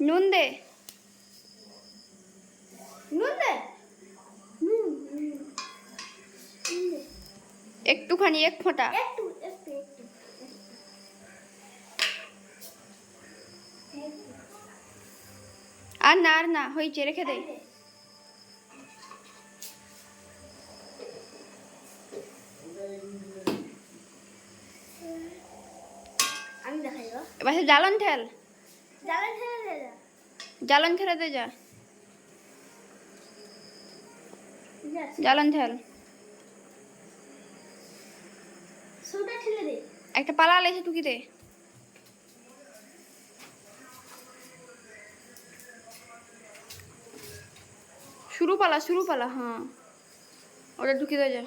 নুন দে নুন দে। একটুখানি এক ফোঁটা একটু। আর না আর না হয়েছে রেখে দে আমি দেখাই এবার জ্বালন ঠেল। জ্বালন ঠেলে দে যা। জ্বালন ঠেল একটা পালা লেসে টুকি দে। শুরু পালা শুরু পালা হ্যাঁ। ওটা ঢুকি দে যা।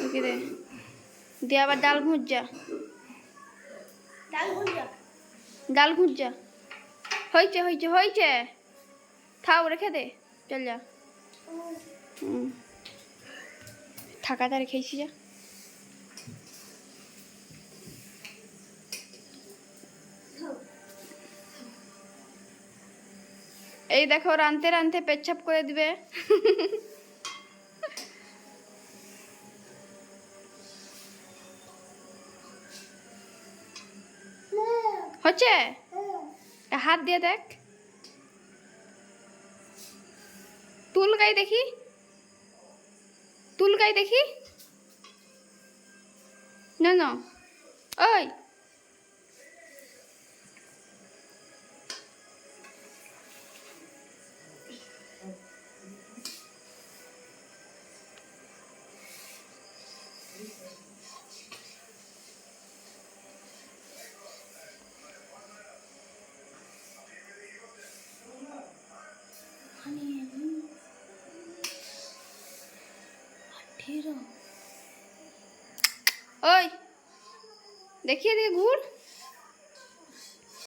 ঢুকি দে। দিয়ে আবার ডাল ঘুঁচ যা। ডাল ভুজা যা হয়েছে হয়েছে হয়েছে থাও, রেখে দে। চল যা। হুম থাকাটা রেখেছি যা। এই দেখো রানতে রানতে পেচ্ছাপ করে দিবে। হচ্ছে? হাত দিয়ে দেখ। তুলকাই দেখি। তুলকাই দেখি। না না। ওই। ওই দেখিয়ে দিয়ে ঘুর।